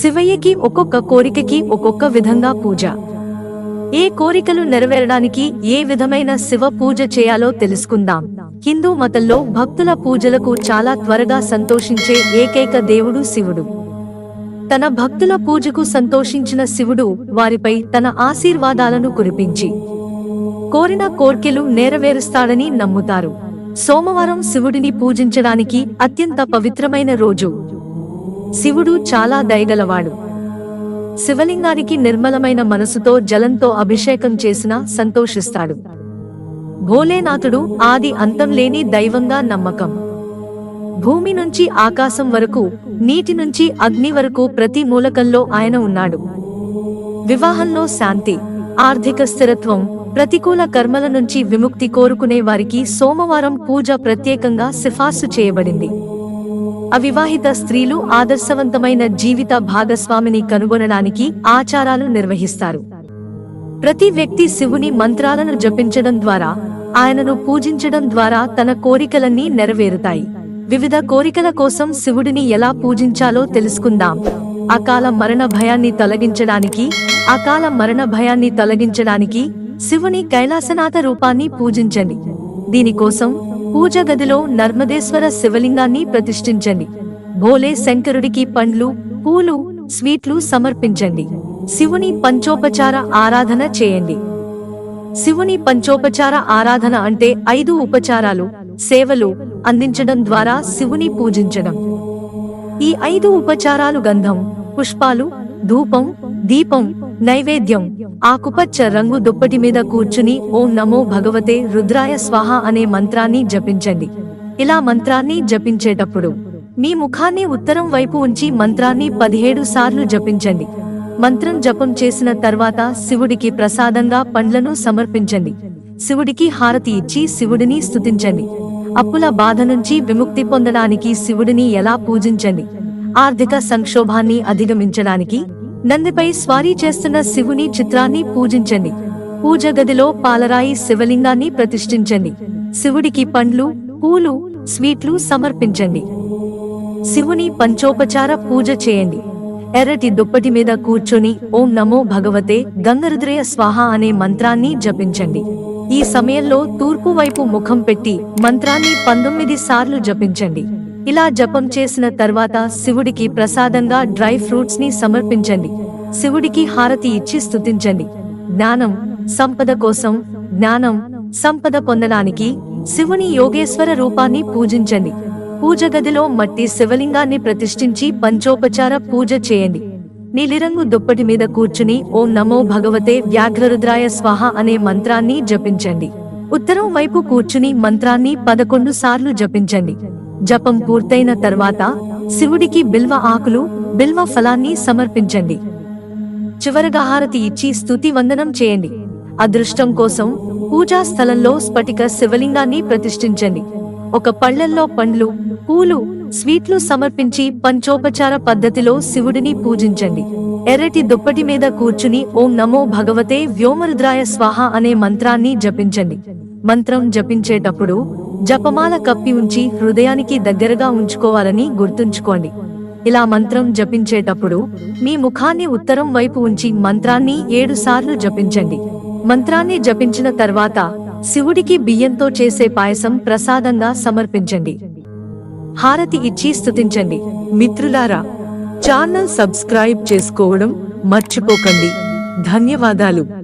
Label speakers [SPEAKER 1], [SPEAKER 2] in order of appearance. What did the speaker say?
[SPEAKER 1] శివయ్యకి ఒక్కొక్క కోరికకి ఒక్కొక్క విధంగా పూజ. ఏ కోరికలు నెరవేరడానికి ఏ విధమైన శివ పూజ చేయాలో తెలుసుకుందాం. హిందూ మతంలో భక్తుల పూజలకు చాలా త్వరగా సంతోషించే ఏకైక దేవుడు శివుడు. తన భక్తుల పూజకు సంతోషించిన శివుడు వారిపై తన ఆశీర్వాదాలను కురిపించి కోరిన కోర్కెలు నెరవేరుస్తాడని నమ్ముతారు. సోమవారం శివుడిని పూజించడానికి అత్యంత పవిత్రమైన రోజు. శివుడు చాలా దయగలవాడు. శివలింగానికి నిర్మలమైన మనసుతో జలంతో అభిషేకం చేసినా సంతోషిస్తాడు. భోలేనాథుడు ఆది అంతం లేని దైవంగా నమ్మకం. భూమి నుంచి ఆకాశం వరకు నీటి నుంచి అగ్ని వరకు ప్రతి మూలకంలో ఆయన ఉన్నాడు. వివాహంలో శాంతి ఆర్థిక స్థిరత్వం ప్రతికూల కర్మల నుంచి విముక్తి కోరుకునే వారికి సోమవారం పూజ ప్రత్యేకంగా సిఫార్సు చేయబడింది. అవివాహిత స్త్రీలు ఆదర్శవంతమైన జీవిత భాగస్వామిని కనుగొనడానికి ఆచారాలు నిర్వహిస్తారు. ప్రతి వ్యక్తి శివుని మంత్రాలను జపించడం ద్వారా ఆయనను పూజించడం ద్వారా తన కోరికలన్నీ నెరవేరుతాయి. వివిధ కోరికల కోసం శివుడిని ఎలా పూజించాలో తెలుసుకుందాం. అకాల మరణ భయాన్ని తొలగించడానికి అకాల మరణ భయాన్ని తొలగించడానికి శివుని కైలాసనాథ రూపాన్ని పూజించండి. దీనికోసం పూజ గదిలో నర్మదేశ్వర శివలింగాన్ని ప్రతిష్ఠించండి. భోలే శంకరుడికి పండ్లు పూలు స్వీట్లు సమర్పించండి. శివుని పంచోపచార ఆరాధన చేయండి. శివుని పంచోపచార ఆరాధన అంటే ఐదు ఉపచారాలు సేవలు అందించడం ద్వారా శివుని పూజించడం. ఈ ఐదు ఉపచారాలు గంధం పుష్పాలు ధూపం దీపం నైవేద్యం. ఆకుపచ్చ రంగు దుప్పటి మీద కూర్చుని ఓం నమో భగవతే రుద్రాయ స్వాహ అనే మంత్రాన్ని జపించండి. ఇలా మంత్రాన్ని జపించేటప్పుడు మీ ముఖాన్ని ఉత్తరం వైపు ఉంచి మంత్రాన్ని పదిహేడు సార్లు జపించండి. మంత్రం జపం చేసిన తర్వాత శివుడికి ప్రసాదంగా పండ్లను సమర్పించండి. శివుడికి హారతి ఇచ్చి శివుడిని స్థుతించండి అప్పుల బాధ నుంచి విముక్తి పొందడానికి శివుడిని ఎలా పూజించండి? ఆర్థిక సంక్షోభాన్ని అధిగమించడానికి నందిపై స్వారీ చేస్తున్న శివుని చిత్రాన్ని పూజించండి. పూజ గదిలో పాలరాయి శివలింగాన్ని ప్రతిష్ఠించండి. శివుడికి పండ్లు పూలు స్వీట్లు సమర్పించండి. శివుని పంచోపచార పూజ చేయండి. ఎర్రటి దుప్పటి మీద కూర్చొని ఓం నమో భగవతే గంగరుద్రయ స్వాహ అనే మంత్రాన్ని జపించండి. ఈ సమయంలో తూర్పు వైపు ముఖం పెట్టి మంత్రాన్ని పంతొమ్మిది సార్లు జపించండి. ఇలా జపం చేసిన తర్వాత శివుడికి ప్రసాదంగా డ్రై ఫ్రూట్స్ని సమర్పించండి. శివుడికి హారతి ఇచ్చి స్థుతించండి జ్ఞానం సంపద కోసం జ్ఞానం సంపద పొందడానికి శివుని యోగేశ్వర రూపాన్ని పూజించండి. పూజ గదిలో మట్టి శివలింగాన్ని ప్రతిష్ఠించి పంచోపచార పూజ చేయండి. నీలిరంగు దుప్పటి మీద కూర్చుని ఓం నమో భగవతే వ్యాఘ్రరుద్రాయ స్వాహ అనే మంత్రాన్ని జపించండి. ఉత్తరం వైపు కూర్చుని మంత్రాన్ని పదకొండు సార్లు జపించండి. జపం పూర్తయిన తర్వాత శివుడికి బిల్వ ఆకులు బిల్వ ఫలాన్ని సమర్పించండి. చివరగా హారతి ఇచ్చి స్థుతి వందనం చేయండి. అదృష్టం కోసం పూజా స్థలంలో స్ఫటిక శివలింగాన్ని ప్రతిష్ఠించండి. ఒక పళ్ళల్లో పండ్లు పూలు స్వీట్లు సమర్పించి పంచోపచార పద్ధతిలో శివుడిని పూజించండి. ఎర్రటి దుప్పటి మీద కూర్చుని ఓం నమో భగవతే వ్యోమరుద్రాయ స్వాహ అనే మంత్రాన్ని జపించండి. మంత్రం జపించేటప్పుడు జపమాల కప్పి ఉంచి హృదయానికి దగ్గరగా ఉంచుకోవాలని గుర్తుంచుకోండి. ఇలా మంత్రం జపించేటప్పుడు మీ ముఖాన్ని ఉత్తరం వైపు ఉంచి మంత్రాన్ని ఏడు సార్లు జపించండి. మంత్రాన్ని జపించిన తర్వాత శివుడికి బియ్యంతో చేసే పాయసం ప్రసాదంగా సమర్పించండి. హారతి ఇచ్చి స్థుతించండి మిత్రులారా ఛానల్ సబ్స్క్రైబ్ చేసుకోవడం మర్చిపోకండి. ధన్యవాదాలు.